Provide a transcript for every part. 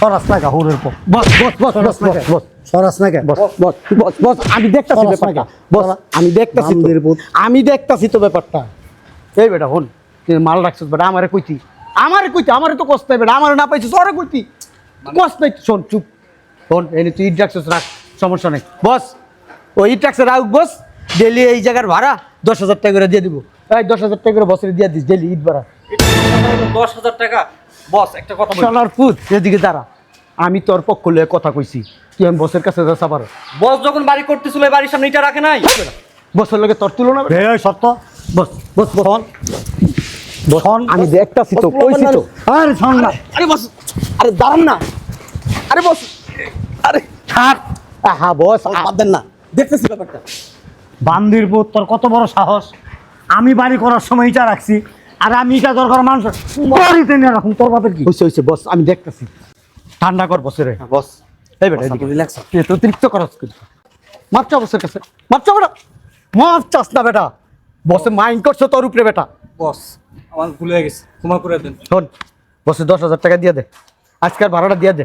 সরাস না হুরের পর বস বস বস বস বস বস সরাস না কা বস বস বস বস আমি দেখতাছি ব্যাপারটা। বস আমি দেখতাছি। আমি দেখতাছি তো ব্যাপারটা। এই বেটা হন মাল রাখছিস বেটা আমারে কইতি। আমারে কইতি আমারে তো কষ্ট বেটা আমারে না পাইছিস ওরে কইতি। কষ্ট নাই শোন চুপ। শোন এনে তুই ইট রাখছিস রাখ সমস্যা নেই। বস ওই ইট রাখছে রাখ বস ডেলি এই জায়গার ভাড়া দশ হাজার টাকা করে দিয়ে দিব। এই দশ হাজার টাকা করে বছরে দিয়ে দিস ডেলি ইট ভাড়া। দশ হাজার টাকা? বস একটা কথা চলার পুত এদিকে দাঁড়া। আমি তোর পক্ষ লয়ে কথা কইছি। তুই আমি বসের কাছে যাস আবার বস যখন বাড়ি করতেছিল এই বাড়ির সামনে এটা রাখে নাই? বসের লগে তোর তুলনা রে ওই সত্য বস বস বস। বসন আমি দেখতাছি তো কইছি তো। আরে শোন না। আরে বস আরে দাঁড়ান না। আরে বস আরে ছাড়। হ্যাঁ বস বাদ দেন না। দেখতেছি ব্যাপারটা। বান্দির তোর কত বড় সাহস। আমি বাড়ি করার সময় ইটা রাখছি। আর আমি ইটা দরকার মানুষ বাড়িতে নিয়ে রাখুন তোর বাপের কি? হইছে হইছে বস আমি দেখতেছি। ঠান্ডা কর বসে রে। বস। এই বেটা রিল্যাক্স তুই অতিরিক্ত করস কিন্তু মাপচা বসের কাছে। মাপচা বেটা। মাপ চাস না বেটা। বসে মাইন্ড করছ তোর উপরে বেটা। বস আমার ভুল হয়ে গেছে। তোমার করে দেন। শোন বসে দশ হাজার টাকা দিয়ে দে। আজকের ভাড়াটা দিয়ে দে।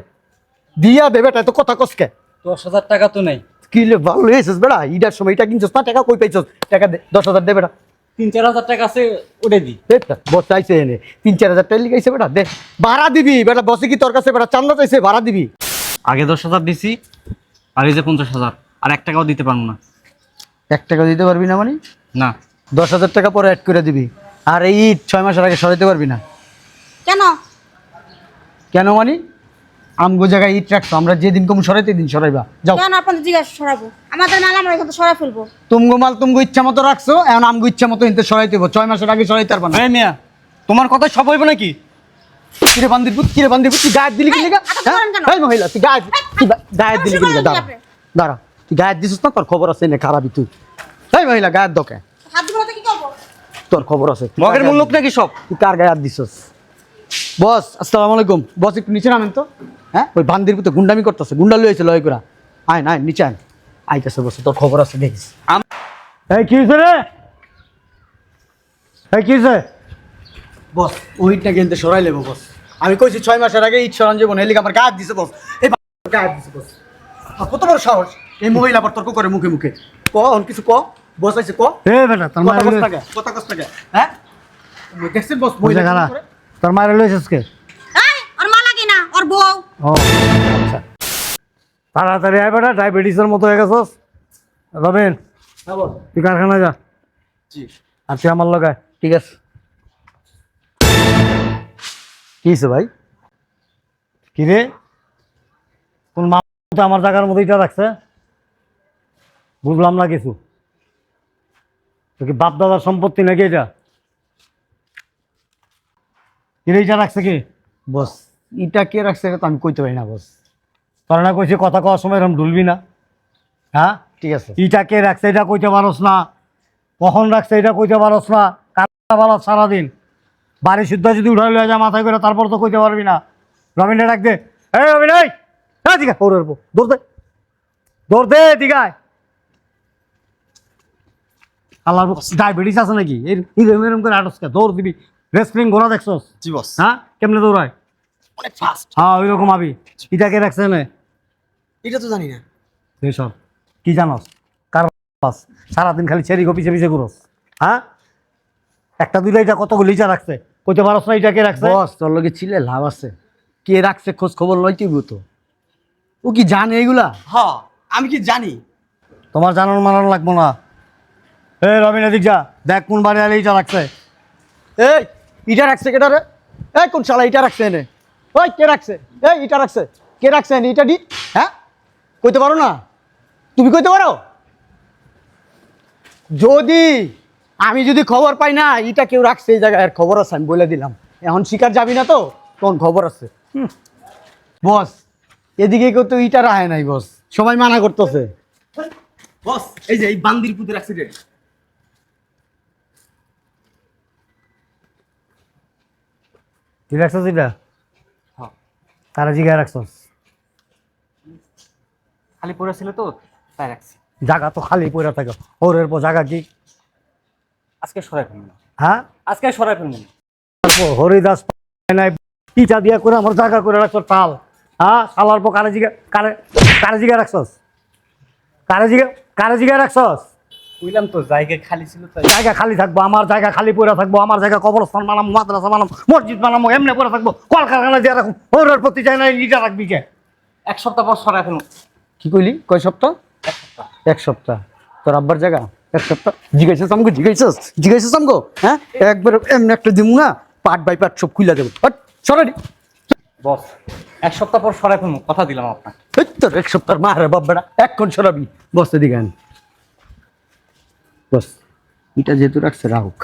দিয়া দে বেটা এত কথা কসকে দশ হাজার টাকা তো নেই। কি ভালো হয়েছিস বেটা। ইডার সময় এটা কিনছিস না টাকা কই পাইছস? টাকা দে দশ হাজার দে বেটা। তিন চার হাজার টাকা আছে দিই বেটা বস চাইছে এনে। তিন চার হাজার টাকা লিখাইছে বেটা দে। ভাড়া দিবি বেটা বসে কি তোর কাছে বেটা চান্দা চাইছে ভাড়া দিবি। আগে দশ হাজার দিছি আর এই যে পঞ্চাশ হাজার আর এক টাকাও দিতে পারব না। এক টাকা দিতে পারবি না মানে? না। দশ হাজার টাকা পরে অ্যাড করে দিবি। আর এই ছয় মাসের আগে সরাইতে পারবি না? কেন? কেন মানে? আমগো জায়গায় ঈদ রাখছো আমরা যেদিন কম সরাইতে দিন সরাইবা। যাও। কেন আপনাদের জিজ্ঞাসা সরাবো? আমাদের মাল আমরা এখান সরাই ফেলব। তুমগো মাল তুমগো ইচ্ছা মতো রাখছো এখন আমগো ইচ্ছা মতো ইনতে সরাইতে। ছয় মাসের আগে সরাইতে পারবা না। মিয়া তোমার কথা সব হইবে নাকি? কিরে বান্দির পুত কিরে বান্দির পুত তুই গায়ের দিলি কি এই, লিগা মহিলা তুই গায়ের তুই গায়ের দিলি কি লিগা দাঁড়া দাঁড়া তুই গায়ের দিছিস না? তোর খবর আছে নে খারাপই তুই। এই মহিলা গায়ের দোকে। হাত ধরে কি করব? তোর খবর আছে। মগের মূল লোক নাকি সব? তুই কার গায়ে হাত দিছস? বস আসসালামু আলাইকুম। বস একটু নিচে নামেন তো। হ্যাঁ? ওই বান্দির পুতে গুন্ডামি করতেছে গুন্ডা লইছে লয় করা আয় না নিচে আয়। আইতেছে বসে তোর খবর আছে দেখিস। এই কি হয়েছে রে? এই কি হয়েছে বস ওইটা কিন্তু সরাই লেবো বস। আমি কইছি ছয় মাসের আগে ঈদ সরান যাব এলিকে আমার দিছে বস। এই বা- দিছে বস। কত বড় সাহস? এই মহিলা আবার তর্ক করে মুখে মুখে। ক অন কিছু ক? বস আইছে ক? এ বেটা তোর মায়ের কথা কষ্ট হ্যাঁ? দেখছেন বস মহিলা তোর মায়ের লইছিস কে এই ওর মা লাগে না ওর বউ ও আচ্ছা। তাড়াতাড়ি আয় বেটা ডায়াবেটিসের মতো হয়ে গেছস। রবেন হ্যাঁ তুই কারখানা যা। আর তুই আমার লগায় ঠিক আছে? কি হয়েছে ভাই? কি রে? কোন মা তো আমার জায়গার মতো ইটা রাখছে? বুঝলাম না কিছু। তো কি বাপ দাদার সম্পত্তি নাকি এটা? ইটা রাখছে কি? বস। ইটা কে রাখছে এটা তো আমি কইতে পারি না বস। তোরা না কইছি কথা কওয়ার সময় এরকম ঢুলবি না। হ্যাঁ? ঠিক আছে। ইটা কে রাখছে এটা কইতে পারস না। কখন রাখছে এটা কইতে পারস না। কাটা বালা সারাদিন। বাড়ি শুদ্ধ যদি উঠাই লয়ে যা মাথায় করে তারপর তো কইতে পারবি না। রবিন ডাক দে। এই রবিন এই! হ্যাঁ দিঘা ওর দৌড় দে। দৌড় দে দিঘায়। আল্লাহ ডায়াবেটিস আছে নাকি? এরম এরম করে আটসকে দৌড় দিবি। রেসলিং ঘোরা দেখছস? জি বস। হ্যাঁ? কেমনে দৌড়ায়? অনেক ফাস্ট হ্যাঁ ওই রকম আবি ইটা কে রাখছে না এটা তো জানি না। এইসব কি জানস? কার বাস? সারাদিন খালি চেরি পিছে পিছে ঘুরস। হ্যাঁ? একটা দুইটা এটা কতগুলো ইটা রাখছে? কইতে পারস না এটা কে রাখছে? বস তোর লগে ছিলে লাভ আছে। কে রাখছে খোঁজ খবর লইতে তো। ও কি জানে এগুলা হ্যাঁ আমি কি জানি? তোমার জানানো মানানো লাগবো না। এ রবিন এদিক যা। দেখ কোন বাড়ি আলে ইটা রাখছে। এই ইটা রাখছে কেটা রে? এই কোন শালা ইটা রাখছে এনে। ওই কে রাখছে? এই ইটা রাখছে। কে রাখছে? এনে ইটা দি। হ্যাঁ? কইতে পারো না? তুমি কইতে পারো? যদি আমি যদি খবর পাই না ইটা কেউ রাখছে এই জায়গায় আর খবর আছে আমি বলে দিলাম। এখন শিকার যাবি না তো তখন খবর আছে। হুম। বস এদিকে কেউ তো ইটা রাহে নাই বস। সবাই মানা করতেছে। বস এই যে এই বান্দির পুতের অ্যাক্সিডেন্ট এটা? হ্যাঁ তারা জিগায় রাখছস খালি পড়ে ছিল তো তাই রাখছি। জায়গা তো খালি পড়ে থাকে। ওর এরপর জায়গা কি? আজকে সরাই ফেলব। হ্যাঁ? আজকে সরাই ফেলব। হরিদাস নাই ইটা দিয়া করে আমার জায়গা করে রাখছো তাল। হ্যাঁ? শালার পর কারে জিগা কারে কারে জিগা রাখছস? কারে জিগা কারে জিগা রাখছস? বুঝলাম তো জায়গা খালি ছিল তাই জায়গা খালি থাকব আমার জায়গা খালি পড়ে থাকব আমার জায়গা কবরস্থান মাদ্রাসা মসজিদ বানাবো এমনি পড়ে থাকব কলকারখানা দিয়ে ওর প্রতি না রাখবি কে? এক সপ্তাহ পর সরাই ফেলুন কি কইলি? কয় সপ্তাহ? এক সপ্তাহ। তোর আব্বার জায়গা? এক সপ্তাহ। জিজ্ঞাসা আমগো জিজ্ঞাসা জিজ্ঞাসা হ্যাঁ? একবার এমনি একটা দিমু না পার্ট বাই পাট সব খুলে দেবো। সরাই বস এক সপ্তাহ পর সরাই ফেলুন কথা দিলাম আপনাকে। এই তোর এক সপ্তাহ মা রে বাব্বাটা এক্ষণ সরাবি। বসতে দিগান বস এটা যেহেতু রাখছে রাহুক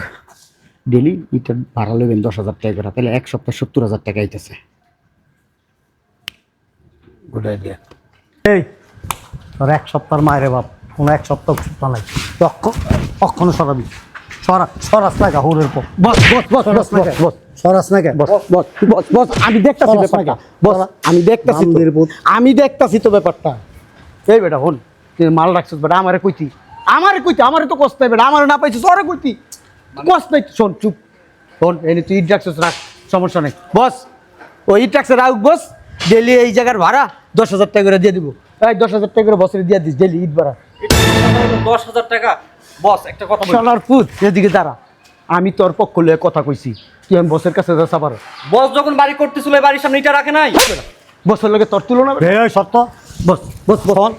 ডেলি এটা ভাড়া লেবেন দশ হাজার টাকা করে তাহলে এক সপ্তাহ সত্তর হাজার টাকা আইতেছে। গুড আইডিয়া এই তোর এক সপ্তাহের মায়ের বাপ কোনো এক সপ্তাহ সপ্তাহ নাই অক্ষণ সরাবি। আমি দেখতাছি তো। আমি দেখতাছি তো ব্যাপারটা। এই বেটা হন মাল রাখছিস বেটা আমারে কইতি। আমারে কইতি আমারে তো কষ্ট বেটা আমারে না পাইছিস ওরে কইতি। কষ্ট নাই শোন চুপ। শোন এনে তুই ইট রাখছিস রাখ সমস্যা নেই। বস ওই ইট রাখছে রাখ বস ডেলি এই জায়গার ভাড়া দশ হাজার টাকা করে দিয়ে দিব। এই দশ হাজার টাকা করে বছরে দিয়ে দিস ডেলি ইট ভাড়া। দশ হাজার টাকা? বস একটা কথা বলি। চলার পুত এদিকে দাঁড়া। আমি তোর পক্ষ লয়ে কথা কইছি তুই আমি বসের কাছে যাস আবার বস যখন বাড়ি করতেছিল বাড়ির সামনে ইটা রাখে নাই? বসের লগে তোর তুলনা সত্য বস বস বস।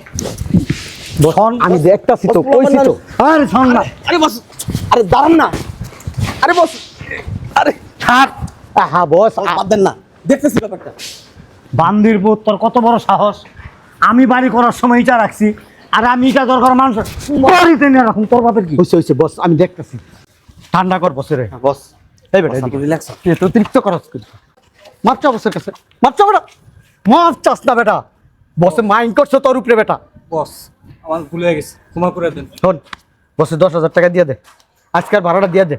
বসন আমি দেখতাছি তো কইছি তো আরে শোন না। আরে বস আরে দাঁড়ান না। আরে বস আরে ছাড় হ্যাঁ বস না। দেখতেছি ব্যাপারটা। বান্দির পুত তোর কত বড় সাহস। আমি বাড়ি করার সময় ইটা রাখছি আর আমি ইটা দরকার মানুষ। বাড়িতে নিয়ে রাখুন তোর বাপের কি? হইছে হইছে বস আমি দেখতেছি। ঠান্ডা কর বসে রে বস। এই বেটা রিল্যাক্স তো খরচ করিস মাপচা বসের কাছে। মাপচা বেটা। মাপ চাস না বেটা। বসে মাইন্ড করছ তোর উপরে বেটা। বস আমার ভুল হয়ে গেছে তোমার করে দেন। শোন বসে দশ হাজার টাকা দিয়ে দে। আজকের ভাড়াটা দিয়ে দে।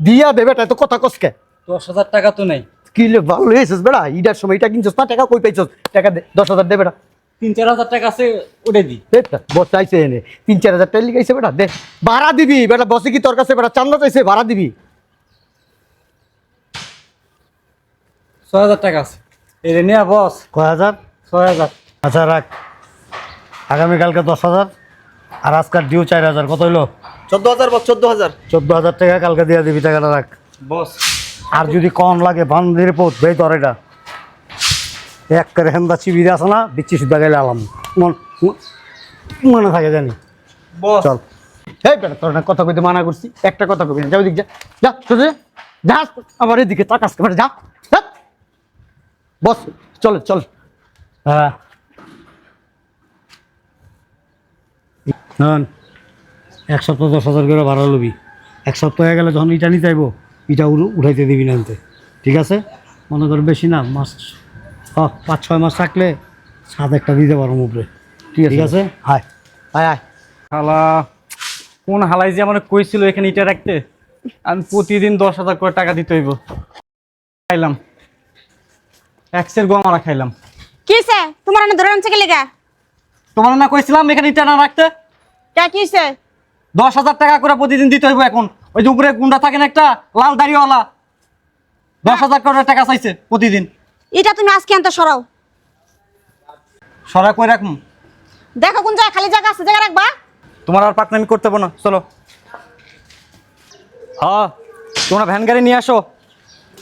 দিয়া দে বেটা এত কথা কসকে দশ হাজার টাকা তো নেই। কি ভালো হয়েছিস বেটা ইটার সময় এটা কিনছিস না টাকা কই পাইছিস? টাকা দে দশ হাজার দে বেটা। তিন চার হাজার টাকা আছে ওটাই বেটা বস চাইছে এনে। তিন চার হাজার টাকা লিখাইছে বেটা দে। ভাড়া দিবি বেটা বসে কি তোর কাছে বেটা চান্দা চাইছে ভাড়া দিবি। ছয় হাজার টাকা আছে। রে নিয়া বস। কয় হাজার? ছয় হাজার। আচ্ছা রাখ। আগামীকালকে দশ হাজার আর আজকাল ডিউ চার হাজার। কত হইল? চোদ্দ হাজার বস চোদ্দ হাজার। চোদ্দ হাজার টাকা কালকে দিয়ে দিবি টাকাটা রাখ। বস। আর যদি কম লাগে বান্দির পোত বেই তোর এটা। এক করে হেন্দা চিবিরে আছে না বিচ্ছি সুদ্ধা গেলে আলাম। মন মনে থাকে জানি। বস। চল। এই বেটা তোর না কথা কইতে মানা করছি। একটা কথা কবি না যাও দিক যা। যা যা। যা আমার এদিকে তাকাস বেটা যা। যা। বস চল চল। হ্যাঁ। শোন, এক সপ্তাহ দশ হাজার করে ভাড়া লবি। এক সপ্তাহ হয়ে গেলে যখন ইটা নিতে আইব ইটা উঠাইতে দিবি না আনতে। ঠিক আছে? মনে কর বেশি না মাস পাঁচ ছয় মাস থাকলে সাত একটা দিতে পারো উপরে ঠিক আছে। ঠিক আছে? হায়। আয় আয় হালা কোন হালাই যে আমার কইছিল এখানে ইটা রাখতে? আমি প্রতিদিন দশ হাজার করে টাকা দিতে হইব। খাইলাম। একসের গো আমরা খাইলাম কিসে তোমার এনে ধরে আনছে কে লেগা? তোমার না কইছিলাম এখানে ইটা না রাখতে? কে কিসে দশ হাজার টাকা করে প্রতিদিন দিতে হইব এখন। ওই যে উপরে গুন্ডা থাকে না একটা লাল দাড়িওয়ালা। দশ হাজার করে টাকা চাইছে প্রতিদিন। এটা তুমি আজকে আনতে সরাও। সরা করে রাখুন দেখো কোন জায়গায় খালি জায়গা আছে জায়গা রাখবা। তোমার আর পাকনামি করতে হবে না চলো। হ্যাঁ তোমরা ভ্যান গাড়ি নিয়ে আসো।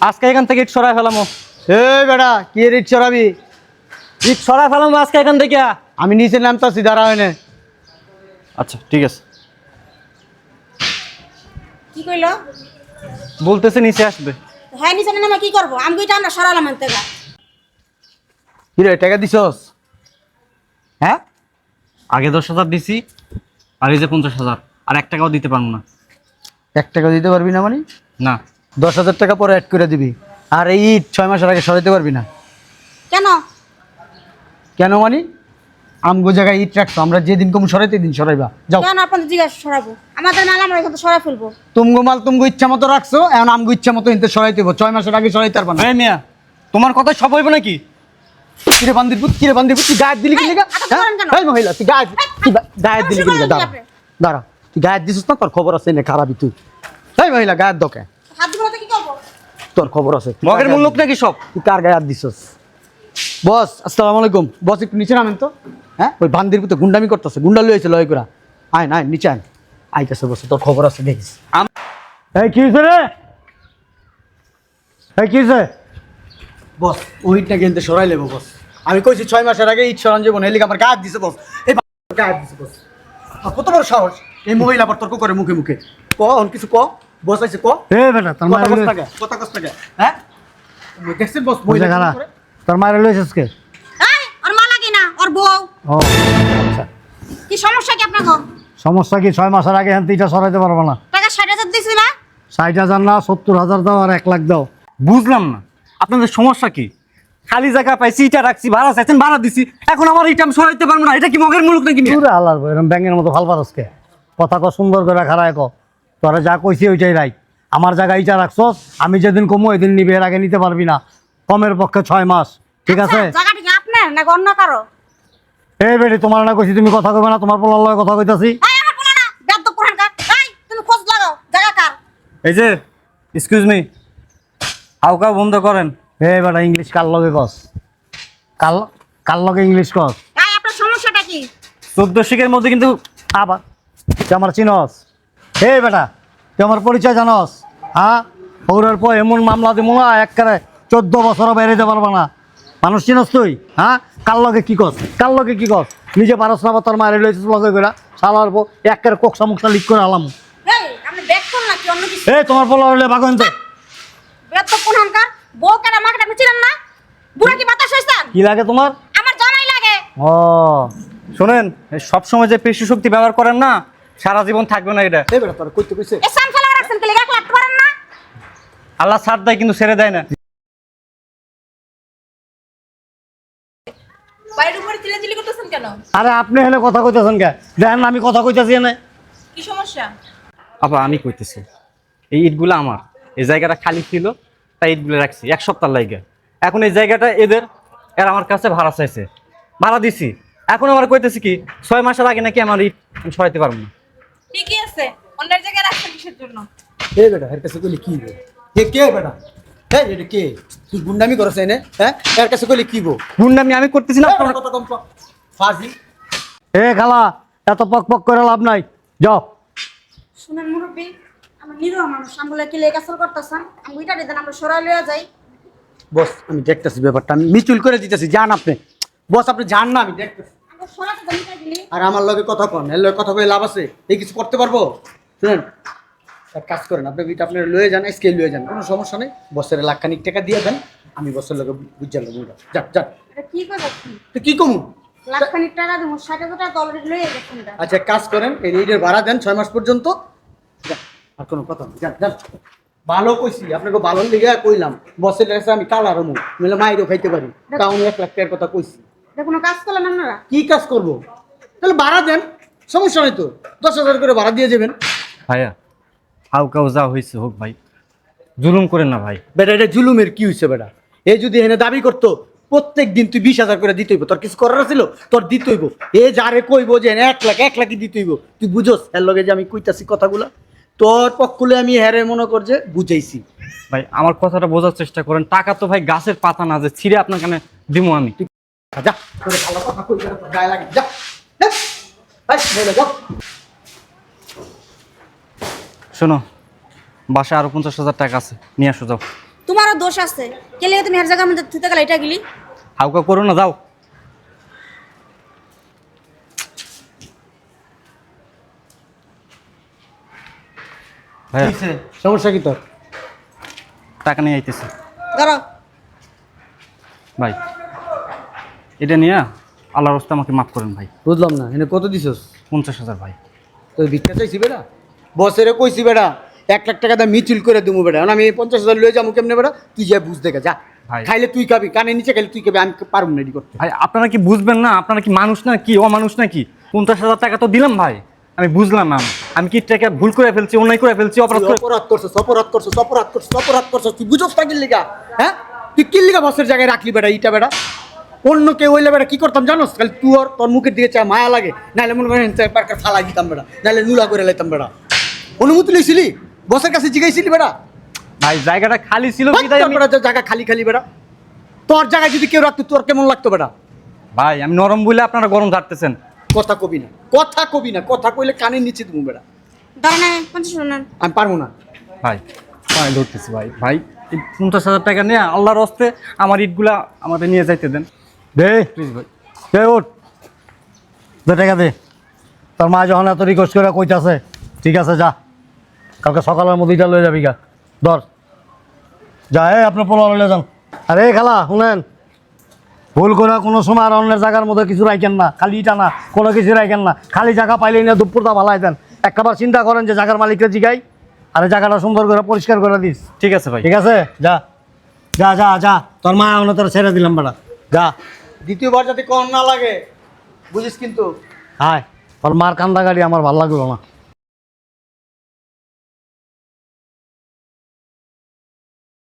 আজকে এখান থেকে ইট সরাই ফেলামো। এই বেটা কি রিট চড়াবি ইট সরাই ফেলামো আজকে এখান থেকে। আমি নিচে নামতাছি দাঁড়া হয়নে আচ্ছা ঠিক আছে। কি কইলো? বলতেছে নিচে আসবে। হ্যাঁ নিচে নামে কি করব? আমি এটা আমরা সরালাম আনতে গা। কি রে টাকা দিছস? হ্যাঁ? আগে দশ হাজার দিছি আর এই যে পঞ্চাশ হাজার। আর এক টাকাও দিতে পারব না। এক টাকা দিতে পারবি না মানে? না। দশ হাজার টাকা পরে অ্যাড করে দিবি। আর এই ছয় মাসের আগে সরাইতে পারবি না। কেন? কেন মানে? আমগো জায়গায় ইট রাখছো আমরা যেদিন কম সরাইতে দিন সরাইবা। যাও। কেন আপনাদের জিজ্ঞাসা সরাবো? আমাদের মাল আমরা এখান থেকে সরাই ফেলব। তুমগো মাল তুমগো ইচ্ছা মতো রাখছো এখন আমগো ইচ্ছা মতো ইনতে সরাইতে হইবো। ছয় মাসের আগে সরাইতে পারবা না। মিয়া তোমার কথা সব হইব নাকি? কিরে বান্দির পুত কিরে বান্দির পুত তুই গায়ে দিলি কি এই, লিগা? আচ্ছা, হ্যাঁ? কেন? এই মহিলা তুই গায়ে তুই গায়ে দিলি কি লিগা? দাঁড়া দাঁড়া তুই গায়ে দিছিস না? তোর খবর আছে নে খারাপই তুই। এই মহিলা গায়ের দোকে। হাত দুটো কি করব? তোর খবর আছে মগের মূল লোক নাকি সব? তুই কার গায়ে দিছস? বস আসসালামু আলাইকুম। বস একটু নিচে নামেন তো। হ্যাঁ? ওই বান্দির ভিতরে গুন্ডামি করতেছে গুন্ডা লইছে লয় করা আয় না নিচে আয়। আইতেছে বস তোর খবর আছে দেখিস। এই কি হয়েছে রে? এই কি হয়েছে বস ওইটা কিন্তু সরাই লেবো বস। আমি কইছি ছয় মাসের আগে ঈদ সরঞ্জীব হেলিক আমার গায়ে দিছে বস। এই গায়ে দিছে বস। কত বড় সাহস? এই মহিলা আবার তর্ক করে মুখে মুখে। ক অন কিছু ক? বস আছে ক? এ বেটা তোর কথা কষ্ট কথা হ্যাঁ? দেখছেন বস মহিলা? তোর মায়ের লইছিস কে এই ওর মা লাগে না ওর বউ। ও আচ্ছা। কি সমস্যা কি আপনার ঘর? সমস্যা কি? ছয় মাসের আগে হ্যাঁ তিনটা সরাইতে পারব না। টাকা ষাট হাজার দিয়েছি না ষাট হাজার না সত্তর হাজার দাও আর এক লাখ দাও। বুঝলাম না। আপনাদের সমস্যা কি? খালি জায়গা পাইছি ইটা রাখছি ভাড়া চাইছেন ভাড়া দিছি। এখন আমার ইটা আমি সরাইতে পারব না। এটা কি মগের মুলুক নাকি? পুরো আলার এরকম ব্যাঙের মতো ভালো পারসকে কথা ক সুন্দর করে খারায় ক তোরা যা কইছি ওইটাই রাইট। আমার জায়গা ইটা রাখছস আমি যেদিন কমো ওই দিন নিবি এর আগে নিতে পারবি না। কমের পক্ষে ছয় মাস ঠিক আছে? আচ্ছা, জায়গাটা কি আপনার না অন্য কারও? এই বেটি তোমার না কইছি তুমি কথা কইবে না তোমার পোলার লগে কথা কইতাছি। এই আমার বলো না বেদ্য পুরান কার। এই তুমি খোঁজ লাগাও জায়গা কার? এই যে এক্সকিউজ মি হাউকা বন্ধ করেন। এই বেটা ইংলিশ কার লগে কস? কাল কার লগে ইংলিশ কস? এই আপনার সমস্যাটা কি? চোদ্দ শিখের মধ্যে কিন্তু আবার তুই আমার চিনস। হে বেটা তুই আমার পরিচয় জানস। হ্যাঁ? পৌরের পর এমন মামলা দিব না একবারে চোদ্দ বছর বছরও বেরোতে পারব না। মানুষ চিনস তুই হ্যাঁ? কার লগে কি কস? কার লগে কি কস? নিজে পারস না বা তোর মারে লইছিস লগে করে সালার পর একেবারে কোকসা মুখসা লিক করে আলাম। এই আপনি ব্যাক করুন নাকি অন্য কিছু? এই তোমার পোলা হইলে বাগন তো বউ আপনি চিনেন না? বুড়া কি বাতাস হইছেন কি লাগে তোমার? আমার জামাই লাগে। ও শোনেন সব সময় যে পেশি শক্তি ব্যবহার করেন না সারা জীবন থাকবে না এটা। এই বেটা তোর কইতে কইছে? এই সানফ্লাওয়ার রাখছেন কি লেগে এক পারেন না? আল্লাহ ছাড় দেয় কিন্তু ছেড়ে দেয় না। বাইরের উপরে চিল্লাচিল্লি করতেছেন কেন? আরে আপনি হলে কথা কইতেছেন কে? দেখেন আমি কথা কইতেছি এনে কি সমস্যা? আপা আমি কইতেছি এই ইটগুলো আমার। এই জায়গাটা খালি ছিল তাই ইটগুলো রাখছি এক সপ্তাহ লাগে এখন এই জায়গাটা এদের এর আমার কাছে ভাড়া চাইছে। ভাড়া দিছি। এখন আমার কইতেছি কি ছয় মাসের আগে নাকি আমার ইট আমি সরাইতে পারব না। ঠিকই আছে অন্যের জায়গায় রাখছেন কিসের জন্য? এই বেটা এর কাছে কইলে কি কে বেটা? এই এটা কে? তুই গুন্ডামি করছ এনে হ্যাঁ এর কাছে কইলে কি বো গুন্ডামি আমি করতেছি না। আপনার- কথা কম ফাজি। এ খালা এত পক পক করে লাভ নাই। যাও। শুনেন মুরব্বী আমার মানুষ আমগুলো কি লেগে করতেছেন আমি ওইটা দেন আমরা সরাই লইয়া যাই। বস আমি দেখতেছি ব্যাপারটা আমি মিচুল করে দিতেছি যান আপনি। বস আপনি যান না আমি দেখতেছি। আর আমার লগে কথা কন এর লগে কথা কই লাভ আছে এই কিছু করতে পারব? শুনেন কাজ করেন। আপনি বিটা আপনি লয়ে যান স্কেল লয়ে যান কোনো সমস্যা নেই। বসের লাখ খানিক টাকা দিয়ে দেন আমি বসের লগে বুঝার লগে যান যান। এটা কি তো কি কমু? লাখ খানিক টাকা দেবো ষাট হাজার টাকা অলরেডি লইয়া গেছেন। আচ্ছা এক কাজ করেন এই রেডের ভাড়া দেন ছয় মাস পর্যন্ত। যান, আর কোনো কথা নেই। যান যান। ভালো কইছি আপনাকে ভালো লিগে কইলাম। বসের কাছে আমি কালার মু নইলে মাইরও খাইতে পারি। তাও আমি এক লাখ টাকার কথা কইছি। কোনো কাজ করলেন আপনারা? কি কাজ করব? তাহলে ভাড়া দেন সমস্যা নেই তো। দশ হাজার করে ভাড়া দিয়ে যাবেন। ভাইয়া হাউকাও যা হয়েছে হোক ভাই। জুলুম করেন না ভাই। বেটা এটা জুলুমের কি হয়েছে বেটা? এ যদি এনে দাবি করতো প্রত্যেক দিন তুই বিশ হাজার করে দিতে হইব। তোর কিছু করার ছিল তোর দিতে হইব। এ যারে কইব যে এক লাখ এক লাখই দিতে হইব। তুই বুঝোস এর লগে যে আমি কইতাছি কথাগুলা? তোর পক্ষলে আমি হ্যারে মনে কর যে বুঝাইছি। ভাই আমার কথাটা বোঝার চেষ্টা করেন। টাকা তো ভাই গাছের পাতা না যে ছিঁড়ে আপনার কানে দিমু আমি। যা ভালো কথা কই যা যা। শোনো বাসায় আরও পঞ্চাশ হাজার টাকা আছে। নিয়ে আসো যাও। তোমারও দোষ আছে। কেলে তুমি এর জায়গার মধ্যে থুতে গেলে এটা গেলি। হাউকা করো না যাও। ভাইয়া? সমস্যা কি তোর? টাকা নিয়ে আইতেছে। ধরো। ভাই এটা নিয়ে আল্লাহর রাস্তা আমাকে মাফ করেন ভাই। বুঝলাম না এনে কত দিছস? পঞ্চাশ হাজার ভাই। তোর ভিক্ষা চাইছি বেটা? বসেরে কইছি বেটা এক লাখ টাকা দাম মিছিল করে দেবো এখন আমি পঞ্চাশ হাজার লয়ে যাব কেমনে বেড়া? তুই যা বুঝ দেখে যা। খাইলে তুই খাবি কানে নিচে খাইলে তুই খাবি আমি পারব না করতে। ভাই আপনারা কি বুঝবেন না? আপনারা কি মানুষ না কি? অমানুষ না কি? পঞ্চাশ হাজার টাকা তো দিলাম ভাই। আমি বুঝলাম না। আমি কি টাকা ভুল করে ফেলছি অন্যায় করে ফেলছি অপরাধ অপরাধ করছিস অপরাধ করছিস অপরাধ করছিস অপরাধ করছিস। তুই বুঝোস না লিগা হ্যাঁ? তুই কিল লিগা বসের জায়গায় রাখলি বেটা ইটা বেটা অন্য কেউ হইলে বেটা কি করতাম জানোস? খালি তুই তোর মুখের দিকে চা মায়া লাগে। নাহলে মনে করেন পার্কে ফালাই দিতাম বেটা নাহলে নুলা করে লাইতাম বেটা অনুমতি লইছিলি? বসের কাছে জিগাইছিলি বেটা? ভাই জায়গাটা খালি ছিল বিদায় আমি বেটা জায়গা খালি খালি বেটা। তোর জায়গায় যদি কেউ রাখতো তোর কেমন লাগতো বেটা? ভাই আমি নরম বলে আপনারা গরম ঝাড়তেছেন। কথা কবি না কথা কবি না কথা কইলে কানের নিচে তুমি বেটা। ধরেন আমি পঞ্চাশ টাকা নেন। আমি পারব না। ভাই ভাই ধরতেছি ভাই। ভাই এই পঞ্চাশ হাজার টাকা নিয়ে আল্লাহর হস্তে আমার ইটগুলা আমাদের নিয়ে যাইতে দেন। দে প্লিজ ভাই দে ওঠ। দে টাকা দে। তোর মা যখন এত রিকোয়েস্ট করে কইতাছে ঠিক আছে যা। কালকে সকালের মধ্যে এটা লয়ে যাবি গা। ধর। যা এ আপনার পোলা লয়ে যান আরে খালা শুনেন। ভুল করে কোনো সময় আর অন্যের জায়গার মধ্যে কিছু রাখেন না। খালি ইটা না কোনো কিছু রাখেন না। খালি জায়গা পাইলেই না দুপুরটা ভালাই দেন। একবার চিন্তা করেন যে জায়গার মালিককে জিগাই আর এই জায়গাটা সুন্দর করে পরিষ্কার করে দিস। ঠিক আছে ভাই। ঠিক আছে? যা। যা যা যা। তোর মা এখন তোর ছেড়ে দিলাম বেটা। যা। দ্বিতীয়বার যাতে কম না লাগে বুঝিস কিন্তু। হায় তোর মার কান্দা গাড়ি আমার ভালো লাগল না।